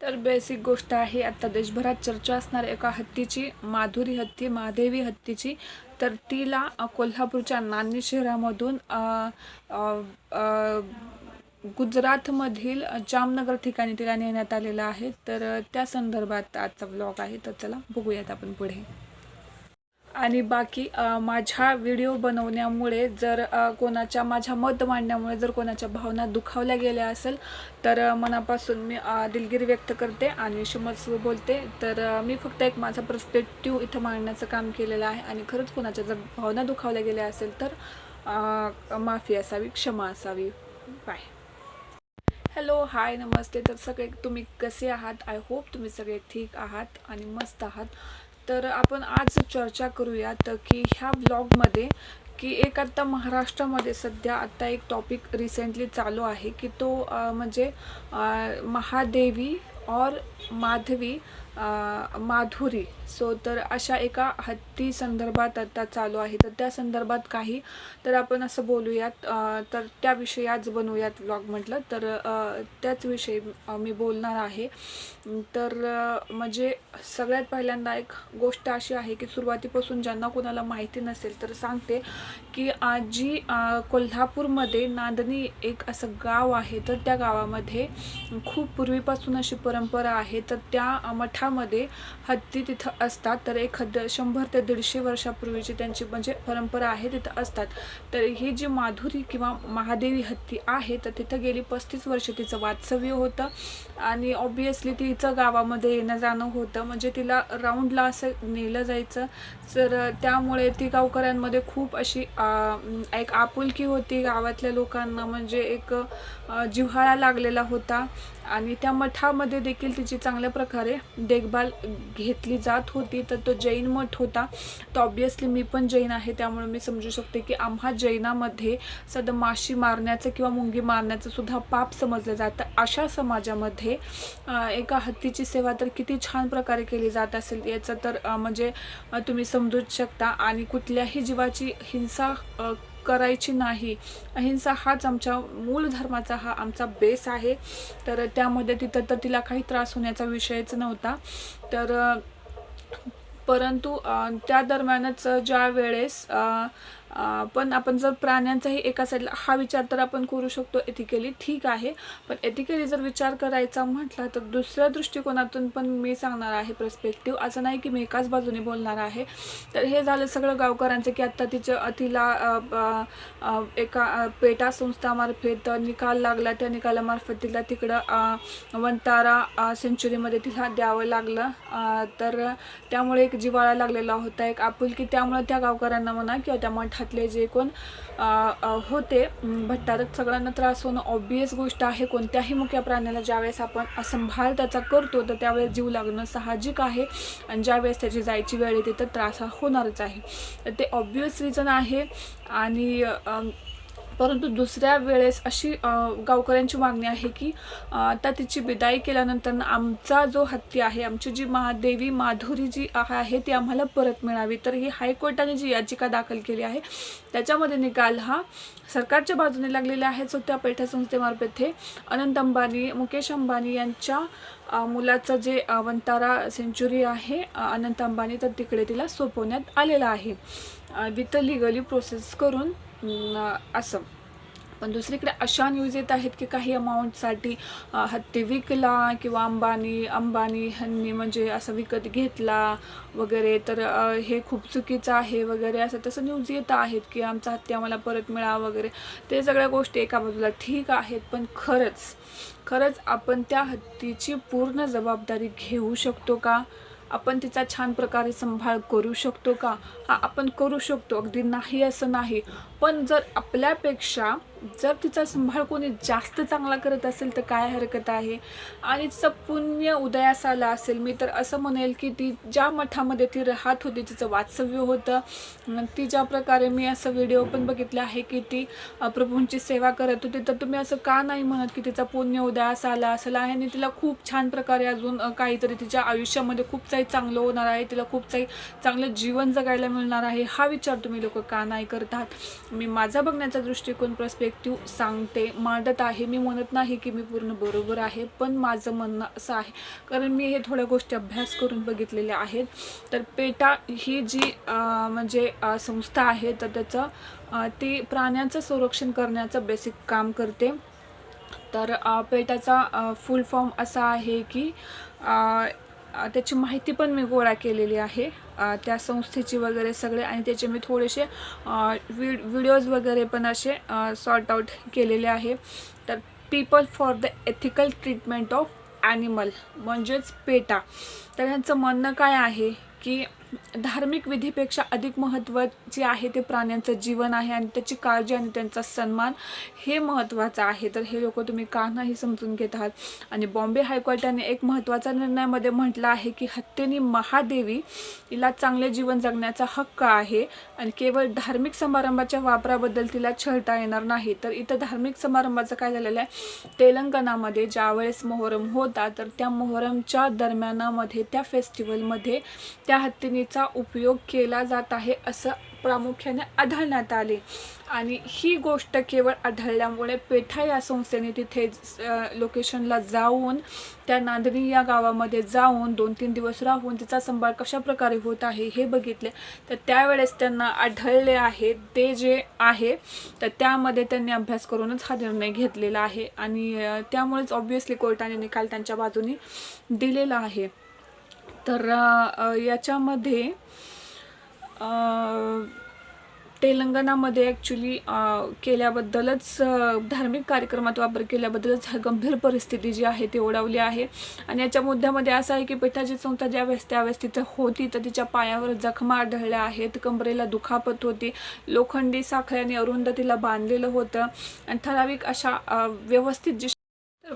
तर बेसिक गोष्ट आहे आता देशभरात चर्चा असणार एका हत्तीची माधुरी हत्ती महादेवी हत्तीची तर तिला कोल्हापूरच्या नांदी शहरामधून गुजरातमधील जामनगर ठिकाणी तिला नेण्यात आलेलं आहे. तर त्या संदर्भात आजचा ब्लॉग आहे. तर चला बघूयात आपण पुढे. आणि बाकी माझ्या व्हिडिओ बनवण्यामुळे जर कोणाच्या माझ्या मत मांडण्यामुळे जर कोणाच्या भावना दुखावल्या गेल्या असेल तर मनापासून मी दिलगिरी व्यक्त करते आणि क्षमस्व बोलते. तर मी फक्त एक माझा पर्स्पेक्टिव्ह इथं मांडण्याचं काम केलेलं आहे आणि खरंच कोणाच्या जर भावना दुखावल्या गेल्या असेल तर माफी असावी क्षमा असावी. बाय हॅलो हाय नमस्ते. तर सगळे तुम्ही कसे आहात? आय होप तुम्ही सगळे ठीक आहात आणि मस्त आहात. तर आपण आज चर्चा करूयात की ह्या ब्लॉगमध्ये की एक आता महाराष्ट्रामध्ये सध्या आता एक टॉपिक रिसेंटली चालू आहे की तो म्हणजे महादेवी और माधवी माधुरी. सो तर अशा एका हत्ती संदर्भात आता चालू आहे. तर त्या संदर्भात काही तर आपण असं बोलूयात. तर त्याविषयी आज बनवूयात व्लॉग म्हटलं. तर त्याच विषयी मी बोलणार आहे. तर म्हणजे सगळ्यात पहिल्यांदा एक गोष्ट अशी आहे की सुरुवातीपासून ज्यांना कोणाला माहिती नसेल तर सांगते की आजी कोल्हापूरमध्ये नांदणी एक असं गाव आहे. तर त्या गावामध्ये खूप पूर्वीपासून अशी परंपरा आहे. तर त्या मठ मठामध्ये हत्ती तिथं असतात. तर एक हद्द शंभर ते दीडशे वर्षापूर्वीची त्यांची म्हणजे परंपरा आहे तिथं असतात. तर ही जी माधुरी किंवा महादेवी हत्ती आहे तर तिथं गेली पस्तीस वर्ष तिचं वास्तव्य होतं. आणि ऑब्वियसली तिचं गावामध्ये येणं जाणं होतं. म्हणजे तिला राऊंडला असं नेलं जायचं. तर त्यामुळे ती गावकऱ्यांमध्ये खूप अशी एक आपुलकी होती गावातल्या लोकांना. म्हणजे एक जिव्हाळा लागलेला होता. आणि त्या मठामध्ये देखील तिची चांगल्या प्रकारे देखभाल घेतली जात होती तर तो जैन मठ होता. तर ऑब्वियसली मी पण जैन आहे त्यामुळे मी समजू शकते की आम्हा जैनामध्ये सध्या माशी मारण्याचं किंवा मुंगी मारण्याचं सुद्धा पाप समजलं जातं. अशा समाजामध्ये एका हत्तीची सेवा तर किती छान प्रकारे केली जात असेल याचं तर म्हणजे तुम्ही समजूच शकता. आणि कुठल्याही जीवाची हिंसा करायची नाही. अहिंसा हाच आमच्या मूळ धर्माचा हा आमचा बेस आहे. तर त्यामध्ये तिथं तर तिला काही त्रास होण्याचा विषयच नव्हता. तर परंतु त्या दरम्यानच ज्या वेळेस पण आपण जर प्राण्यांचाही एका साईडला हा विचार तर आपण करू शकतो एथिकली ठीक आहे. पण एथिकली जर विचार करायचा म्हटला तर दुसऱ्या दृष्टिकोनातून पण मी सांगणार आहे पर्स्पेक्टिव्ह असं नाही की मी एकाच बाजूने बोलणार आहे. तर हे झालं सगळं गावकऱ्यांचं की आत्ता तिचं तिला एका पेटा संस्थामार्फत निकाल लागला. त्या निकालामार्फत तिला तिकडं वनतारा वंतारा सेंच्युरीमध्ये तिला द्यावं लागलं. तर त्यामुळे एक जिवाळा लागलेला होता. एक आपुलकी त्यामुळे त्या गावकऱ्यांना म्हणा किंवा त्या मठातले जे कोण होते. अम, सगळ्यांना त्रास होणं ऑब्वियस गोष्ट आहे. कोणत्याही मुख्या प्राण्याला ज्यावेळेस आपण संभाळ त्याचा करतो तर त्यावेळेस जीव लागणं साहजिक आहे. आणि ज्यावेळेस त्याची जायची वेळ येते तर त्रास हा होणारच आहे. तर ते ऑब्वियस रिझन आहे. आणि परंतु दुसऱ्या वेळेस अशी गावकऱ्यांची मागणी आहे की आता तिची बिदाई केल्यानंतर आमचा जो हत्ती आहे आमची जी महादेवी माधुरी जी आहे ती आम्हाला परत मिळावी. तर ही हायकोर्टाने जी याचिका दाखल केली आहे त्याच्यामध्ये निकाल हा सरकारच्या बाजूने लागलेला आहे. सो त्या पेठा संस्थेमार्फत हे अनंत अंबानी मुकेश अंबानी यांच्या मुलाचं जे वंतारा सेंच्युरी आहे अनंत अंबानी तर तिकडे तिला सोपवण्यात आलेलं आहे. विथ लिगली प्रोसेस करून असं. पण दुसरीकडे अशा न्यूज येत आहेत की काही अमाऊंटसाठी हत्ती विकला किंवा अंबानी अंबानी ह्यांनी म्हणजे असं विकत घेतला वगैरे तर हे खूप चुकीचं आहे वगैरे असं तसं न्यूज येत आहेत की आमचा हत्ती आम्हाला परत मिळा वगैरे. ते सगळ्या गोष्टी एका बाजूला ठीक आहेत पण खरंच खरंच आपण त्या हत्तीची पूर्ण जबाबदारी घेऊ शकतो का? आपण तिचा छान प्रकारे सांभाळ करू शकतो का? हा आपण करू शकतो. अगदी नाही असं नाही. पण जर आपल्यापेक्षा जर तिचा सांभाळ कोणी जास्त चांगला करत असेल तर काय हरकत आहे? आणि तिचं पुण्य उदयास आला असेल मी तर असं म्हणेल की ती ज्या मठामध्ये ती राहत होती तिचं वास्तव्य होतं. ती ज्या प्रकारे मी असं व्हिडिओ पण बघितला आहे की ती प्रभूंची सेवा करत होती तर तुम्ही असं का नाही म्हणत की तिचा पुण्य उदयास आला असेल? आणि तिला खूप छान प्रकारे अजून काहीतरी तिच्या आयुष्यामध्ये खूप काही चांगलं होणार आहे तिला खूप काही चांगलं जीवन जगायला मिळणार आहे. हा विचार तुम्ही लोक का नाही करतात? मी माझा बघण्याचा दृष्टिकोन प्रस्पेक्ट ऑब्जेक्टिव्ह सांगते. मांडत आहे. मी म्हणत नाही की मी पूर्ण बरोबर आहे पण माझं म्हणणं असं आहे. कारण मी हे थोड्या गोष्टी अभ्यास करून बघितलेल्या आहेत. तर पेटा ही जी म्हणजे संस्था आहे तर त्याचं ती प्राण्यांचं संरक्षण करण्याचं बेसिक काम करते. तर पेटाचा फुल फॉर्म असा आहे की त्याची माहिती पण मी गोळा केलेली आहे. त्या संस्थेची वगैरे सगळे आणि त्याचे मी थोडेसे विड व्हिडिओज वगैरे पण असे सॉर्ट आउट केलेले आहे. तर People for the Ethical Treatment of Animal म्हणजेच पेटा. तर ह्यांचं म्हणणं काय आहे की धार्मिक विधीपेक्षा अधिक महत्त्वाचे आहे ते प्राण्यांचं जीवन आहे आणि त्याची काळजी आणि त्यांचा सन्मान हे महत्त्वाचं आहे. तर हे लोक तुम्ही का नाही समजून घेत आहात? आणि बॉम्बे हायकोर्टाने एक महत्त्वाचा निर्णयामध्ये म्हटलं आहे की हत्येनी महादेवी तिला चांगले जीवन जगण्याचा हक्क आहे आणि केवळ धार्मिक समारंभाच्या वापराबद्दल तिला छळता येणार नाही. तर इथं धार्मिक समारंभाचं काय झालेलं आहे? तेलंगणामध्ये ज्यावेळेस मोहरम होता तर त्या मोहरमच्या दरम्यानामध्ये त्या फेस्टिवलमध्ये त्या जमिनीचा उपयोग केला जात आहे असं प्रामुख्याने आढळण्यात आले. आणि ही गोष्ट केवळ आढळल्यामुळे पेठा या संस्थेने तिथे लोकेशनला जाऊन त्या नांदणी या गावामध्ये जाऊन दोन तीन दिवस राहून तिचा सांभाळ कशा प्रकारे होत आहे हे बघितले. तर त्यावेळेस त्यांना आढळले आहे ते जे आहे तर त्यामध्ये त्यांनी अभ्यास करूनच हा निर्णय घेतलेला आहे. आणि त्यामुळेच ऑब्व्हियसली कोर्टाने निकाल त्यांच्या बाजूने दिलेला आहे. तर याच्यामध्ये तेलंगणामध्ये ॲक्च्युली केल्याबद्दलच धार्मिक कार्यक्रमात वापर केल्याबद्दलच हा गंभीर परिस्थिती जी आहे ती ओढावली आहे. आणि याच्या मुद्द्यामध्ये असं आहे की पिठाची संस्था ज्यावेळेस त्यावेळेस तिथं होती तर तिच्या पायावर जखमा आढळल्या आहेत कंबरेला दुखापत होती लोखंडी साखळ्याने तिला बांधलेलं होतं. आणि ठराविक अशा व्यवस्थित जी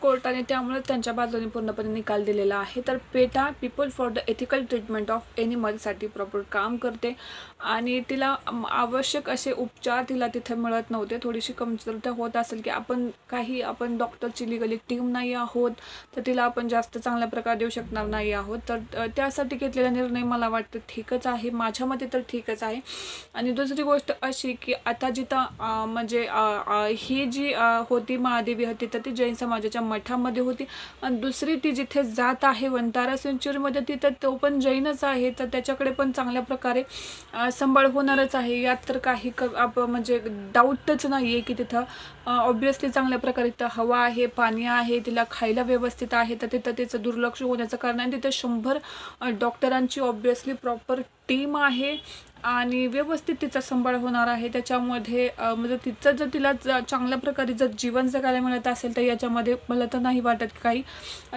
कोर्टाने त्यामुळे त्यांच्या बाजूने पूर्णपणे निकाल दिलेला आहे. तर PETA People for the Ethical Treatment of एनिमलसाठी proper काम करते. आणि तिला आवश्यक असे उपचार तिला तिथे मिळत नव्हते. थोडीशी कमतरता होत असेल की आपण काही आपण डॉक्टरची लिगली टीम नाही आहोत तर तिला आपण जास्त चांगल्या प्रकारे देऊ शकणार नाही आहोत. तर त्यासाठी घेतलेला निर्णय मला वाटतं ठीकच आहे. माझ्या मते तर ठीकच आहे. आणि दुसरी गोष्ट अशी की आता जिथं म्हणजे ही जी होती महादेवी होती तर ती जैन समाजाच्या मठामध्ये होती. आणि दुसरी ती जिथे जात आहे वंतारा सेंच्युरीमध्ये तिथं तो पण जैनच आहे. तर त्याच्याकडे पण चांगल्या प्रकारे सांभाळ होणारच आहे. यात तर काही क आप म्हणजे डाऊटच नाही आहे की तिथं ऑब्विसली चांगल्या प्रकारे तिथं हवा आहे पाणी आहे तिला खायला व्यवस्थित आहे. तर तिथं तिचं दुर्लक्ष होण्याचं कारण आहे. तिथं शंभर डॉक्टरांची ऑब्विसली प्रॉपर टीम आहे. आणि व्यवस्थित तिचा सांभाळ होणार आहे. त्याच्यामध्ये म्हणजे तिचं जर तिला ज- चांगल्या प्रकारे जर जीवन जगायला मिळत असेल तर याच्यामध्ये मला तर नाही वाटत की काही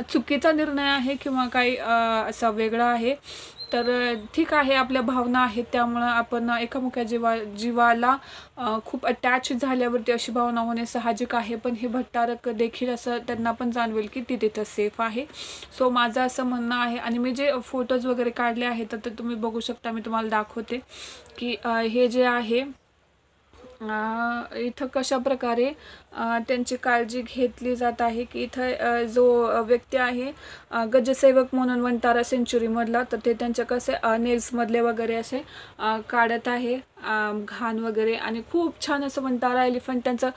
चुकीचा निर्णय आहे किंवा काही असा वेगळा आहे. तर ठीक आहे आपल्या भावना आहेत त्यामुळं आपण एकामुख्या जीवा जीवाला खूप अटॅच झाल्यावरती अशी भावना होणे साहजिक आहे. पण हे भट्टारक देखील असं त्यांना पण जाणवेल की ती तिथं सेफ आहे. सो माझं असं म्हणणं आहे आणि मी जे फोटोज वगैरे काढले आहेत तर ते तुम्ही बघू शकता मी तुम्हाला दाखवते की हे जे आहे इथं कशा प्रकारे त्यांची काळजी घेतली जात आहे की इथं जो व्यक्ती आहे गजसेवक म्हणून वंतारा सेंच्युरीमधला तर ते त्यांच्या कसे नेल्समधले वगैरे असे काढत आहे घाण वगैरे. आणि खूप छान असं वनतारा एलिफंट त्यांचं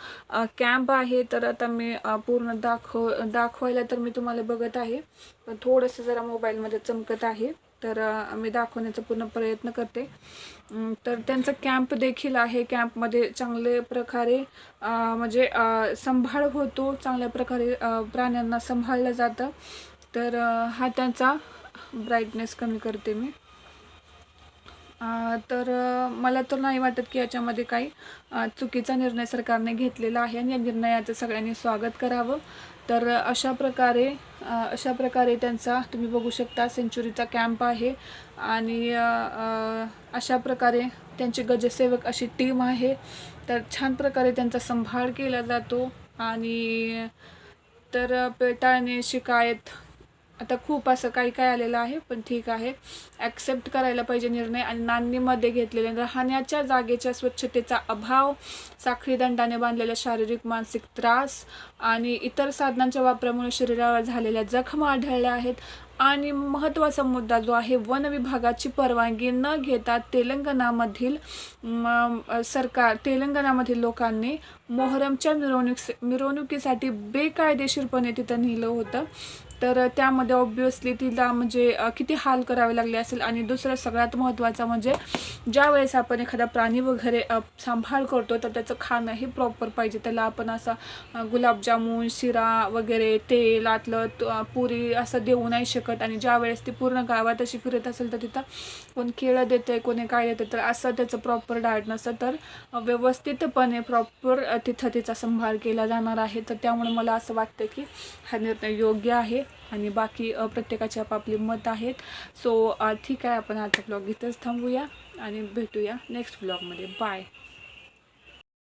कॅम्प आहे. तर आता मी पूर्ण दाखव दाखवायला तर मी तुम्हाला बघत आहे. पण थोडंसं जरा मोबाईलमध्ये चमकत आहे. तर मी दाखवण्याचा पूर्ण प्रयत्न करते. तर त्यांचा कॅम्प देखील आहे. कॅम्पमध्ये चांगले प्रकारे म्हणजे संभाळ सांभाळ होतो. चांगल्या प्रकारे प्राण्यांना सांभाळलं जातं. तर हा त्यांचा ब्राईटनेस कमी करते मी. तर मला तर नाही वाटत की याच्यामध्ये काही चुकीचा निर्णय सरकारने घेतलेला आहे. आणि या निर्णयाचं सगळ्यांनी स्वागत करावं. तर अशा प्रकारे अशा प्रकारे त्यांचा तुम्ही बघू शकता सेंचुरीचा कॅम्प आहे. आणि अशा प्रकारे त्यांचे गजसेवक अशी टीम आहे. तर छान प्रकारे त्यांचा सांभाळ केला जातो. आणि तर पेटाळणे पेटाने शिकायत आता खूप असं काही काय आलेलं आहे पण ठीक आहे. ॲक्सेप्ट करायला पाहिजे निर्णय आणि नांदीमध्ये घेतलेले राहण्याच्या जागेच्या स्वच्छतेचा अभाव साखळी दंडाने बांधलेला शारीरिक मानसिक त्रास आणि इतर साधनांच्या वापरामुळे शरीरावर झालेल्या जखमा आढळल्या आहेत. आणि महत्त्वाचा मुद्दा जो आहे वन विभागाची परवानगी न घेता तेलंगणामधील सरकार तेलंगणामधील लोकांनी मोहरमच्या मिरवणूक मिरवणुकीसाठी बेकायदेशीरपणे तिथं नेलं होतं. तर त्यामध्ये ऑब्विसली तिला म्हणजे किती हाल करावे लागले असेल आणि दुसरं सगळ्यात महत्त्वाचं म्हणजे ज्या वेळेस आपण एखादा प्राणी वगैरे सांभाळ करतो तर त्याचं खाणं हे प्रॉपर पाहिजे. त्याला आपण असं गुलाबजामुन शिरा वगैरे तेल आतलं पुरी असं देऊ नाही शकत आणि ज्या वेळेस ती पूर्ण गावात अशी फिरत असेल तर तिथं कोण केळं देते कोणी काय देते तर असं त्याचं प्रॉपर डाएट नसतं. तर व्यवस्थितपणे प्रॉपर तिथं तिचा संभाळ केला जाणार आहे. तर त्यामुळे मला असं वाटतं की हा निर्णय योग्य आहे. आणि बाकी प्रत्येकाचे आपापले आपापली मत आहेत. सो ठीक आहे आपण आजचा ब्लॉग इथंच थांबूया आणि भेटूया नेक्स्ट ब्लॉगमध्ये बाय